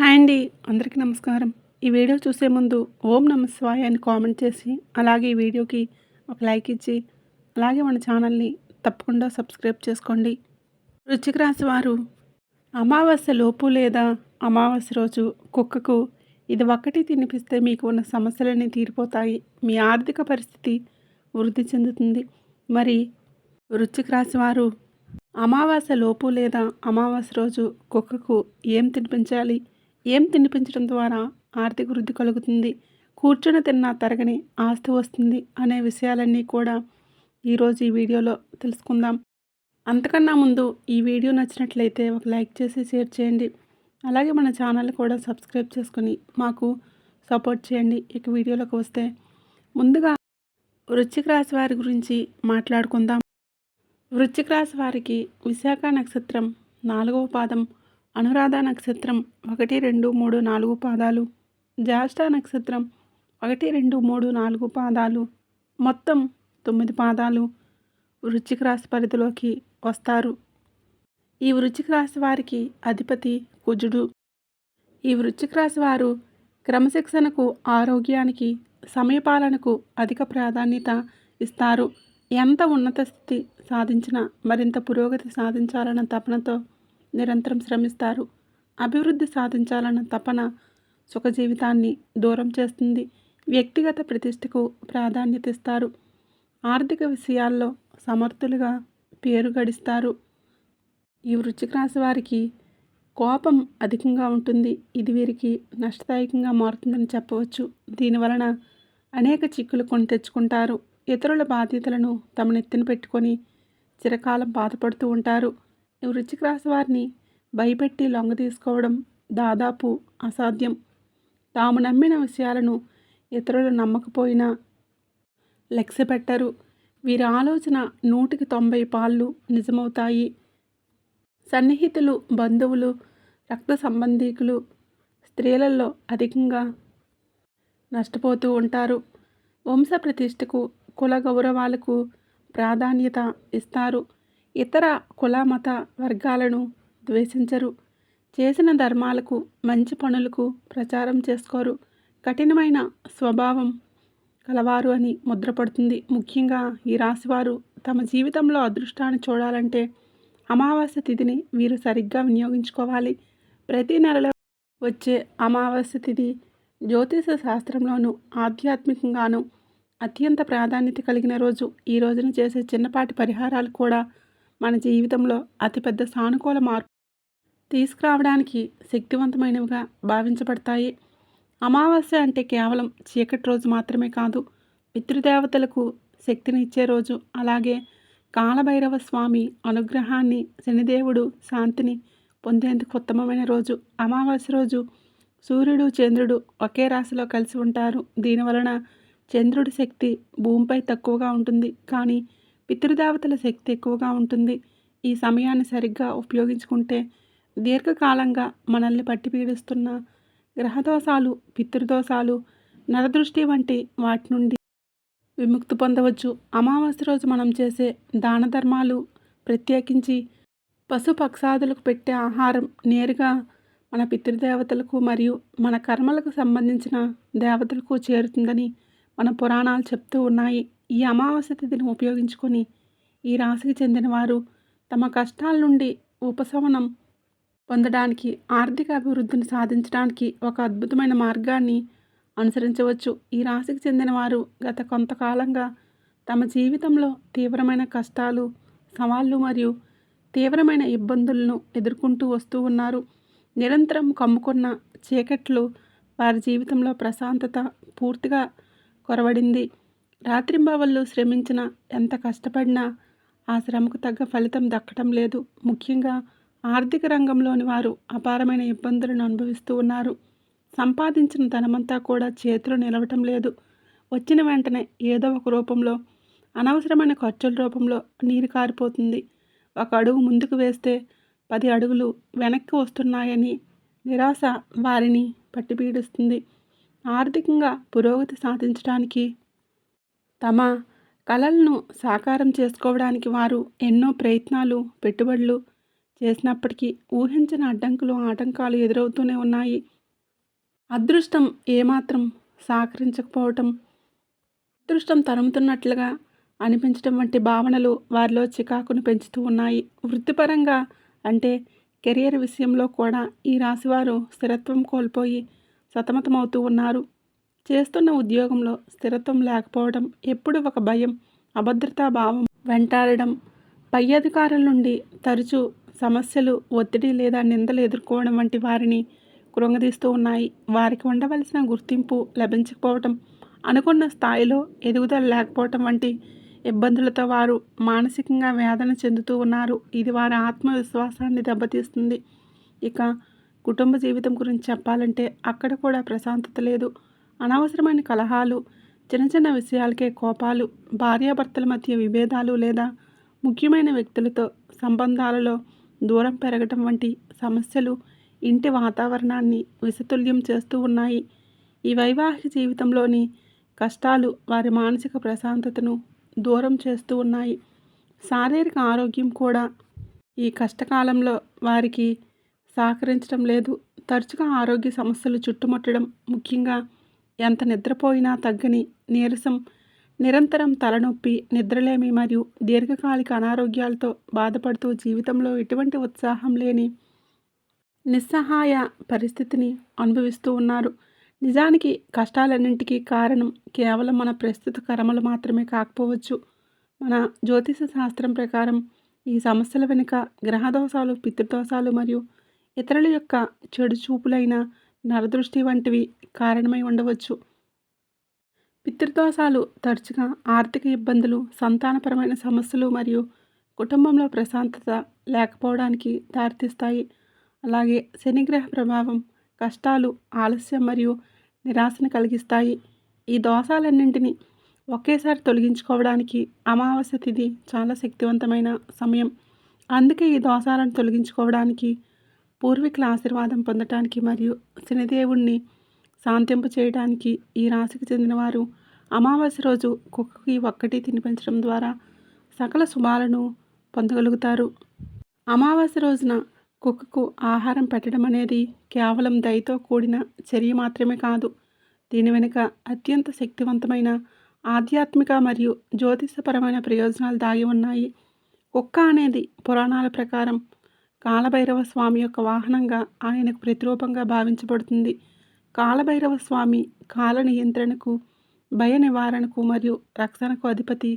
Hi అండి అందరికీ నమస్కారం. ఈ వీడియో చూసే ముందు ఓం నమస్వాయ అని కామెంట్ చేసి అలాగే ఈ వీడియోకి ఒక లైక్ ఇచ్చి అలాగే మన ఛానల్ని తప్పకుండా సబ్స్క్రైబ్ చేసుకోండి. రుచిక రాశి వారు అమావాస్య లోపు లేదా అమావాస్య రోజు కుక్కకు ఇది ఒక్కటి తినిపిస్తే మీకు ఉన్న సమస్యలన్నీ తీరిపోతాయి. మీ ఆర్థిక పరిస్థితి వృద్ధి చెందుతుంది. మరి వృశ్చిక రాశి వారు అమావాస్య లోపు లేదా అమావాస్య రోజు కుక్కకు ఏం తినిపించాలి? ఏం తినిపించడం ద్వారా ఆర్థిక వృద్ధి కలుగుతుంది. కూర్చొని తిన్న తరగని ఆస్తి వస్తుంది అనే విషయాలన్నీ కూడా ఈరోజు ఈ వీడియోలో తెలుసుకుందాం. అంతకన్నా ముందు ఈ వీడియో నచ్చినట్లయితే ఒక లైక్ చేసి షేర్ చేయండి. అలాగే మన ఛానల్ కూడా సబ్స్క్రైబ్ చేసుకొని మాకు సపోర్ట్ చేయండి. ఇక వీడియోలోకి వస్తే ముందుగా వృశ్చిక రాశి వారి గురించి మాట్లాడుకుందాం. వృశ్చిక రాశి వారికి విశాఖ నక్షత్రం నాలుగవ పాదం అనురాధ నక్షత్రం ఒకటి రెండు మూడు నాలుగు పాదాలు. జ్యేష్ఠ నక్షత్రం ఒకటి రెండు మూడు నాలుగు పాదాలు. మొత్తం తొమ్మిది పాదాలు వృశ్చిక రాశి పరిధిలోకి వస్తారు. ఈ వృశ్చిక రాశి వారికి అధిపతి కుజుడు. ఈ వృశ్చిక రాశి వారు క్రమశిక్షణకు ఆరోగ్యానికి సమయపాలనకు అధిక ప్రాధాన్యత ఇస్తారు. ఎంత ఉన్నత స్థితి సాధించినా మరింత పురోగతి సాధించాలన్న తపనతో నిరంతరం శ్రమిస్తారు. అభివృద్ధి సాధించాలన్న తపన సుఖజీవితాన్ని దూరం చేస్తుంది. వ్యక్తిగత ప్రతిష్టకు ప్రాధాన్యత ఇస్తారు. ఆర్థిక విషయాల్లో సమర్థులుగా పేరు గడిస్తారు. ఈ వృశ్చిక రాశి వారికి కోపం అధికంగా ఉంటుంది. ఇది వీరికి నష్టదాయకంగా మారుతుందని చెప్పవచ్చు. దీనివలన అనేక చిక్కులు కొని తెచ్చుకుంటారు. ఇతరుల బాధ్యతలను తమ నెత్తిన పెట్టుకొని చిరకాలం బాధపడుతూ ఉంటారు. వృచ్చిక రాశి వారిని భయపెట్టి లొంగ తీసుకోవడం దాదాపు అసాధ్యం. తాము నమ్మిన విషయాలను ఇతరులు నమ్మకపోయినా లక్ష్య పెట్టరు వీరి ఆలోచన నూటికి తొంభై పాళ్ళు నిజమవుతాయి. సన్నిహితులు బంధువులు రక్త సంబంధీకులు స్త్రీలలో అధికంగా నష్టపోతూ ఉంటారు. వంశ ప్రతిష్టకు కుల గౌరవాలకు ప్రాధాన్యత ఇస్తారు. ఇతర కుల మత వర్గాలను ద్వేషించరు. చేసిన ధర్మాలకు మంచి పనులకు ప్రచారం చేసుకోరు. కఠినమైన స్వభావం కలవారు అని ముద్రపడుతుంది. ముఖ్యంగా ఈ రాశివారు తమ జీవితంలో అదృష్టాన్ని చూడాలంటే అమావాస్య తిథిని వీరు సరిగ్గా వినియోగించుకోవాలి. ప్రతి నెలలో వచ్చే అమావాస్య తిథి జ్యోతిష శాస్త్రంలోనూ ఆధ్యాత్మికంగానూ అత్యంత ప్రాధాన్యత కలిగిన రోజు. ఈ రోజున చేసే చిన్నపాటి పరిహారాలు కూడా మన జీవితంలో అతిపెద్ద సానుకూల మార్పు తీసుకురావడానికి శక్తివంతమైనవిగా భావించబడతాయి. అమావాస్య అంటే కేవలం చీకటి రోజు మాత్రమే కాదు పితృదేవతలకు శక్తిని ఇచ్చే రోజు. అలాగే కాలభైరవ స్వామి అనుగ్రహాన్ని శనిదేవుడు శాంతిని పొందేందుకు ఉత్తమమైన రోజు. అమావాస్య రోజు సూర్యుడు చంద్రుడు ఒకే రాశిలో కలిసి ఉంటారు. దీనివలన చంద్రుడి శక్తి భూమిపై తక్కువగా ఉంటుంది. కానీ పితృదేవతల శక్తి ఎక్కువగా ఉంటుంది. ఈ సమయాన్ని సరిగ్గా ఉపయోగించుకుంటే దీర్ఘకాలంగా మనల్ని పట్టి పీడిస్తున్న గ్రహదోషాలు పితృదోషాలు నరదృష్టి వంటి వాటి నుండి విముక్తి పొందవచ్చు. అమావాస్య రోజు మనం చేసే దాన ధర్మాలు ప్రత్యేకించి పశుపక్షాదులకు పెట్టే ఆహారం నేరుగా మన పితృదేవతలకు మరియు మన కర్మలకు సంబంధించిన దేవతలకు చేరుతుందని మన పురాణాలు చెప్తూ ఉన్నాయి. ఈ అమావాస్య తిథిని ఉపయోగించుకొని ఈ రాశికి చెందిన వారు తమ కష్టాల నుండి ఉపశమనం పొందడానికి ఆర్థిక అభివృద్ధిని సాధించడానికి ఒక అద్భుతమైన మార్గాన్ని అనుసరించవచ్చు. ఈ రాశికి చెందిన వారు గత కొంతకాలంగా తమ జీవితంలో తీవ్రమైన కష్టాలు సవాళ్ళు మరియు తీవ్రమైన ఇబ్బందులను ఎదుర్కొంటూ వస్తూ ఉన్నారు. నిరంతరం కమ్ముకున్న చీకట్లు వారి జీవితంలో ప్రశాంతత పూర్తిగా కొరవడింది. రాత్రింబవళ్ళు శ్రమించిన ఎంత కష్టపడినా ఆ శ్రమకు తగ్గ ఫలితం దక్కటం లేదు. ముఖ్యంగా ఆర్థిక రంగంలోని వారు అపారమైన ఇబ్బందులను అనుభవిస్తూ ఉన్నారు. సంపాదించిన ధనమంతా కూడా చేతులు నిలవటం లేదు. వచ్చిన వెంటనే ఏదో ఒక రూపంలో అనవసరమైన ఖర్చుల రూపంలో నీరు కారిపోతుంది. ఒక అడుగు ముందుకు వేస్తే పది అడుగులు వెనక్కి వస్తున్నాయని నిరాశ వారిని పట్టిపీడిస్తుంది. ఆర్థికంగా పురోగతి సాధించడానికి తమ కళలను సాకారం చేసుకోవడానికి వారు ఎన్నో ప్రయత్నాలు పెట్టుబడులు చేసినప్పటికీ ఊహించిన అడ్డంకులు ఆటంకాలు ఎదురవుతూనే ఉన్నాయి. అదృష్టం ఏమాత్రం సహకరించకపోవటం అదృష్టం తరుముతున్నట్లుగా అనిపించడం వంటి భావనలు వారిలో చికాకును పెంచుతూ ఉన్నాయి. వృత్తిపరంగా అంటే కెరియర్ విషయంలో కూడా ఈ రాశివారు స్థిరత్వం కోల్పోయి సతమతమవుతూ ఉన్నారు. చేస్తున్న ఉద్యోగంలో స్థిరత్వం లేకపోవడం ఎప్పుడు ఒక భయం అభద్రతా భావం వెంటాడడం. పై అధికారుల నుండి తరచూ సమస్యలు ఒత్తిడి లేదా నిందలు ఎదుర్కోవడం వంటి వారిని కృంగదీస్తూ ఉన్నాయి. వారికి ఉండవలసిన గుర్తింపు లభించకపోవటం అనుకున్న స్థాయిలో ఎదుగుదల లేకపోవటం వంటి ఇబ్బందులతో వారు మానసికంగా వేదన చెందుతూ ఉన్నారు. ఇది వారి ఆత్మవిశ్వాసాన్ని దెబ్బతీస్తుంది. ఇక కుటుంబ జీవితం గురించి చెప్పాలంటే అక్కడ కూడా ప్రశాంతత లేదు. అనవసరమైన కలహాలు చిన్న చిన్న విషయాలకే కోపాలు భార్యాభర్తల మధ్య విభేదాలు లేదా ముఖ్యమైన వ్యక్తులతో సంబంధాలలో దూరం పెరగటం వంటి సమస్యలు ఇంటి వాతావరణాన్ని విషతుల్యం చేస్తూ ఉన్నాయి. ఈ వైవాహిక జీవితంలోని కష్టాలు వారి మానసిక ప్రశాంతతను దూరం చేస్తూ ఉన్నాయి. శారీరక ఆరోగ్యం కూడా ఈ కష్టకాలంలో వారికి సహకరించడం లేదు. తరచుగా ఆరోగ్య సమస్యలు చుట్టుముట్టడం ముఖ్యంగా ఎంత నిద్రపోయినా తగ్గని నీరసం నిరంతరం తలనొప్పి నిద్రలేమి మరియు దీర్ఘకాలిక అనారోగ్యాలతో బాధపడుతూ జీవితంలో ఎటువంటి ఉత్సాహం లేని నిస్సహాయ పరిస్థితిని అనుభవిస్తూ ఉన్నారు. నిజానికి కష్టాలన్నింటికీ కారణం కేవలం మన ప్రస్తుత కర్మలు మాత్రమే కాకపోవచ్చు. మన జ్యోతిష శాస్త్రం ప్రకారం ఈ సమస్యల వెనుక గ్రహదోషాలు పితృదోషాలు మరియు ఇతరుల యొక్క చెడు చూపులైన నరదృష్టి వంటివి కారణమై ఉండవచ్చు. పితృదోషాలు తరచుగా ఆర్థిక ఇబ్బందులు సంతానపరమైన సమస్యలు మరియు కుటుంబంలో ప్రశాంతత లేకపోవడానికి దారితీస్తాయి. అలాగే శనిగ్రహ ప్రభావం కష్టాలు ఆలస్యం మరియు నిరాశను కలిగిస్తాయి. ఈ దోషాలన్నింటినీ ఒకేసారి తొలగించుకోవడానికి అమావాస్య తిథి చాలా శక్తివంతమైన సమయం. అందుకే ఈ దోషాలను తొలగించుకోవడానికి పూర్వీకుల ఆశీర్వాదం పొందటానికి మరియు శనిదేవుణ్ణి శాంతింపు చేయడానికి ఈ రాశికి చెందినవారు అమావాస్య రోజు కుక్కకి ఒక్కటి తినిపించడం ద్వారా సకల శుభాలను పొందగలుగుతారు. అమావాస్య రోజున కుక్కకు ఆహారం పెట్టడం అనేది కేవలం దయతో కూడిన చర్య మాత్రమే కాదు దీని వెనుక అత్యంత శక్తివంతమైన ఆధ్యాత్మిక మరియు జ్యోతిషపరమైన ప్రయోజనాలు దాగి ఉన్నాయి. కుక్క అనేది పురాణాల ప్రకారం కాలభైరవ స్వామి యొక్క వాహనంగా ఆయనకు ప్రతిరూపంగా భావించబడుతుంది. కాలభైరవ స్వామి కాల నియంత్రణకు భయ నివారణకు మరియు రక్షణకు అధిపతి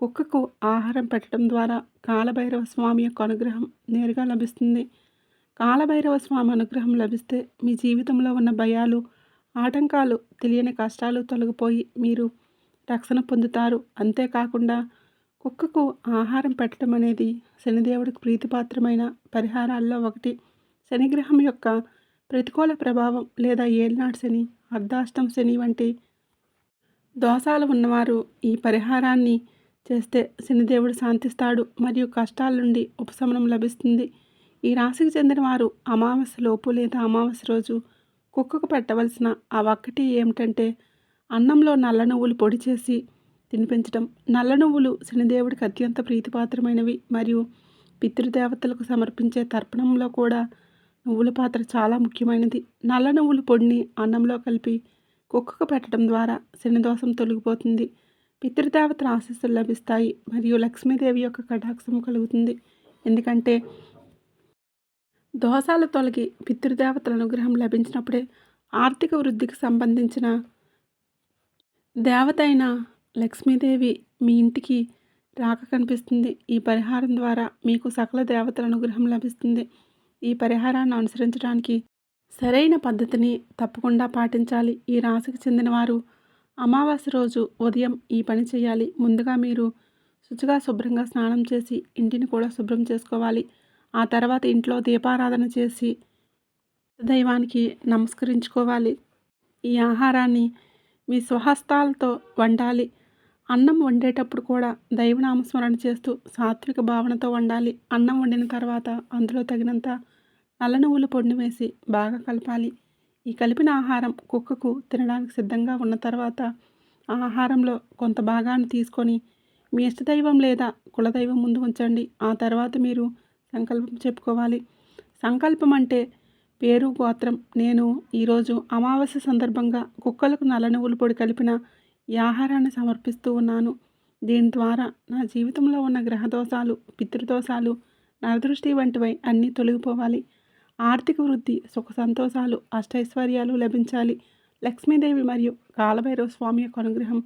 కుక్కకు ఆహారం పెట్టడం ద్వారా కాలభైరవ స్వామి యొక్క అనుగ్రహం నేరుగా లభిస్తుంది. కాలభైరవ స్వామి అనుగ్రహం లభిస్తే మీ జీవితంలో ఉన్న భయాలు ఆటంకాలు తెలియని కష్టాలు తొలగిపోయి మీరు రక్షణ పొందుతారు. అంతేకాకుండా కుక్కకు ఆహారం పెట్టడం అనేది శనిదేవుడికి ప్రీతిపాత్రమైన పరిహారాల్లో ఒకటి. శనిగ్రహం యొక్క ప్రతికూల ప్రభావం లేదా ఏళ్నాడు శని అర్ధాష్టం శని వంటి దోషాలు ఉన్నవారు ఈ పరిహారాన్ని చేస్తే శనిదేవుడు శాంతిస్తాడు మరియు కష్టాల నుండి ఉపశమనం లభిస్తుంది. ఈ రాశికి చెందిన వారు అమావాస్య లోపు లేదా అమావాస్య రోజు కుక్కకు పెట్టవలసిన ఆ ఒక్కటి ఏమిటంటే అన్నంలో నల్ల నువ్వులు పొడి చేసి తినిపించడం నల్ల నువ్వులు శనిదేవుడికి అత్యంత ప్రీతిపాత్రమైనవి. మరియు పితృదేవతలకు సమర్పించే తర్పణంలో కూడా నువ్వుల పాత్ర చాలా ముఖ్యమైనది. నల్ల నువ్వుల పొడిని అన్నంలో కలిపి కుక్కకు పెట్టడం ద్వారా శనిదోషం తొలగిపోతుంది. పితృదేవతల ఆశీస్సులు లభిస్తాయి. మరియు లక్ష్మీదేవి యొక్క కటాక్షం కలుగుతుంది. ఎందుకంటే దోషాలు తొలగి పితృదేవతల అనుగ్రహం లభించినప్పుడే ఆర్థిక వృద్ధికి సంబంధించిన దేవత అయిన లక్ష్మీదేవి మీ ఇంటికి రాక కనిపిస్తుంది. ఈ పరిహారం ద్వారా మీకు సకల దేవతల అనుగ్రహం లభిస్తుంది. ఈ పరిహారాన్ని అనుసరించడానికి సరైన పద్ధతిని తప్పకుండా పాటించాలి. ఈ రాశికి చెందిన వారు అమావాస్య రోజు ఉదయం ఈ పని చేయాలి. ముందుగా మీరు శుచిగా శుభ్రంగా స్నానం చేసి ఇంటిని కూడా శుభ్రం చేసుకోవాలి. ఆ తర్వాత ఇంట్లో దీపారాధన చేసి దైవానికి నమస్కరించుకోవాలి. ఈ ఆహారాన్ని మీ స్వహస్తాలతో వండాలి. అన్నం వండేటప్పుడు కూడా దైవనామస్మరణ చేస్తూ సాత్విక భావనతో వండాలి. అన్నం వండిన తర్వాత అందులో తగినంత నల్ల నువ్వుల పొడిని వేసి బాగా కలపాలి. ఈ కలిపిన ఆహారం కుక్కకు తినడానికి సిద్ధంగా ఉన్న తర్వాత ఆ ఆహారంలో కొంత భాగాన్ని తీసుకొని మీ ఇష్టదైవం లేదా కులదైవం ముందు ఉంచండి. ఆ తర్వాత మీరు సంకల్పం చెప్పుకోవాలి. సంకల్పం అంటే పేరు గోత్రం. నేను ఈరోజు అమావాస్య సందర్భంగా కుక్కలకు నల్ల నువ్వుల పొడి కలిపిన ఈ ఆహారాన్ని సమర్పిస్తూ ఉన్నాను. దీని ద్వారా నా జీవితంలో ఉన్న గ్రహదోషాలు పితృదోషాలు నరదృష్టి వంటివై అన్నీ తొలగిపోవాలి. ఆర్థిక వృద్ధి సుఖ సంతోషాలు అష్టైశ్వర్యాలు లభించాలి. లక్ష్మీదేవి మరియు కాలభైరవ స్వామి యొక్క అనుగ్రహం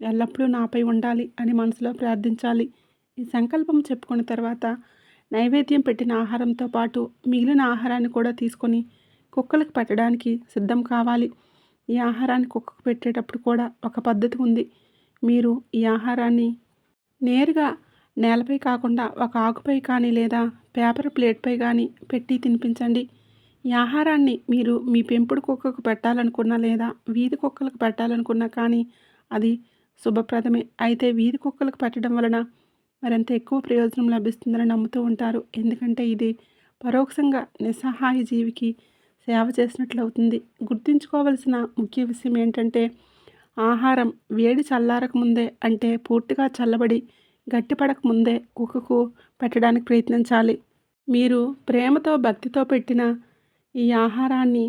ఎల్లప్పుడూ నాపై ఉండాలి అని మనసులో ప్రార్థించాలి. ఈ సంకల్పం చెప్పుకున్న తర్వాత నైవేద్యం పెట్టిన ఆహారంతో పాటు మిగిలిన ఆహారాన్ని కూడా తీసుకొని కుక్కలకు పెట్టడానికి సిద్ధం కావాలి. ఈ ఆహారాన్ని కుక్కకు పెట్టేటప్పుడు కూడా ఒక పద్ధతి ఉంది. మీరు ఈ ఆహారాన్ని నేరుగా నేలపై కాకుండా ఒక ఆకుపై కానీ లేదా పేపర్ ప్లేట్పై కానీ పెట్టి తినిపించండి. ఈ ఆహారాన్ని మీరు మీ పెంపుడు కుక్కకు పెట్టాలనుకున్నా లేదా వీధి కుక్కలకు పెట్టాలనుకున్నా కానీ అది శుభప్రదమే. అయితే వీధి కుక్కలకు పెట్టడం వలన మరింత ఎక్కువ ప్రయోజనం లభిస్తుందని నమ్ముతూ ఉంటారు. ఎందుకంటే ఇది పరోక్షంగా నిస్సహాయ జీవికి సేవ చేసినట్లు అవుతుంది గుర్తుంచుకోవలసిన ముఖ్య విషయం ఏంటంటే ఆహారం వేడి చల్లారక ముందే అంటే పూర్తిగా చల్లబడి గట్టిపడక ముందే కుక్కకు పెట్టడానికి ప్రయత్నించాలి. మీరు ప్రేమతో భక్తితో పెట్టిన ఈ ఆహారాన్ని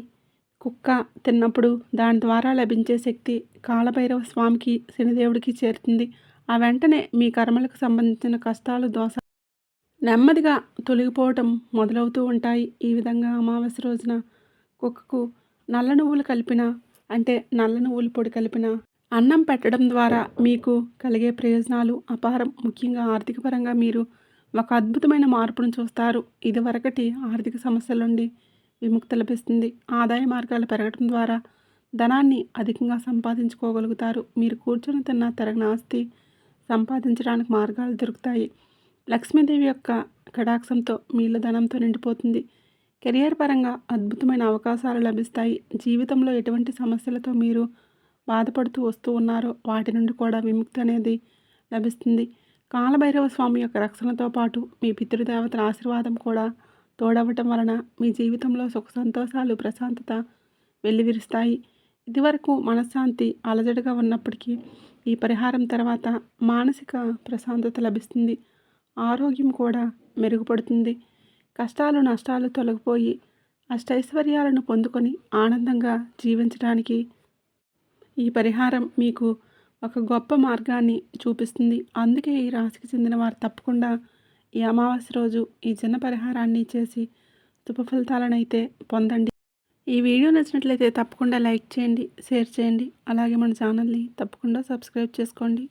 కుక్క తిన్నప్పుడు దాని ద్వారా లభించే శక్తి కాలభైరవ స్వామికి శనిదేవుడికి చేరుతుంది. ఆ వెంటనే మీ కర్మలకు సంబంధించిన కష్టాలు దోష నెమ్మదిగా తొలగిపోవటం మొదలవుతూ ఉంటాయి. ఈ విధంగా అమావాస్య రోజున కుక్కకు నల్ల నువ్వులు కలిపిన అంటే నల్ల నువ్వుల పొడి కలిపిన అన్నం పెట్టడం ద్వారా మీకు కలిగే ప్రయోజనాలు అపారం. ముఖ్యంగా ఆర్థికపరంగా మీరు ఒక అద్భుతమైన మార్పును చూస్తారు. ఇదివరకటి ఆర్థిక సమస్యల నుండి విముక్తి లభిస్తుంది. ఆదాయ మార్గాలు పెరగడం ద్వారా ధనాన్ని అధికంగా సంపాదించుకోగలుగుతారు. మీరు కూర్చొని తిన్న తరగని ఆస్తి సంపాదించడానికి మార్గాలు దొరుకుతాయి. లక్ష్మీదేవి యొక్క కటాక్షంతో మీళ్ళ ధనంతో నిండిపోతుంది. కెరియర్ పరంగా అద్భుతమైన అవకాశాలు లభిస్తాయి. జీవితంలో ఎటువంటి సమస్యలతో మీరు బాధపడుతూ వస్తూ ఉన్నారో వాటి నుండి కూడా విముక్తి అనేది లభిస్తుంది. కాలభైరవ స్వామి యొక్క రక్షణతో పాటు మీ పితృదేవతల ఆశీర్వాదం కూడా తోడవటం వలన మీ జీవితంలో సుఖ సంతోషాలు ప్రశాంతత వెల్లివిరుస్తాయి. ఇదివరకు మనశ్శాంతి అలజడిగా ఉన్నప్పటికీ ఈ పరిహారం తర్వాత మానసిక ప్రశాంతత లభిస్తుంది. ఆరోగ్యం కూడా మెరుగుపడుతుంది. కష్టాలు నష్టాలు తొలగిపోయి అష్టైశ్వర్యాలను పొందుకొని ఆనందంగా జీవించడానికి ఈ పరిహారం మీకు ఒక గొప్ప మార్గాన్ని చూపిస్తుంది. అందుకే ఈ రాశికి చెందిన వారు తప్పకుండా ఈ అమావాస్య రోజు ఈ చిన్న పరిహారాన్ని చేసి శుభ అయితే పొందండి. ఈ వీడియో నచ్చినట్లయితే తప్పకుండా లైక్ చేయండి షేర్ చేయండి. అలాగే మన ఛానల్ని తప్పకుండా సబ్స్క్రైబ్ చేసుకోండి.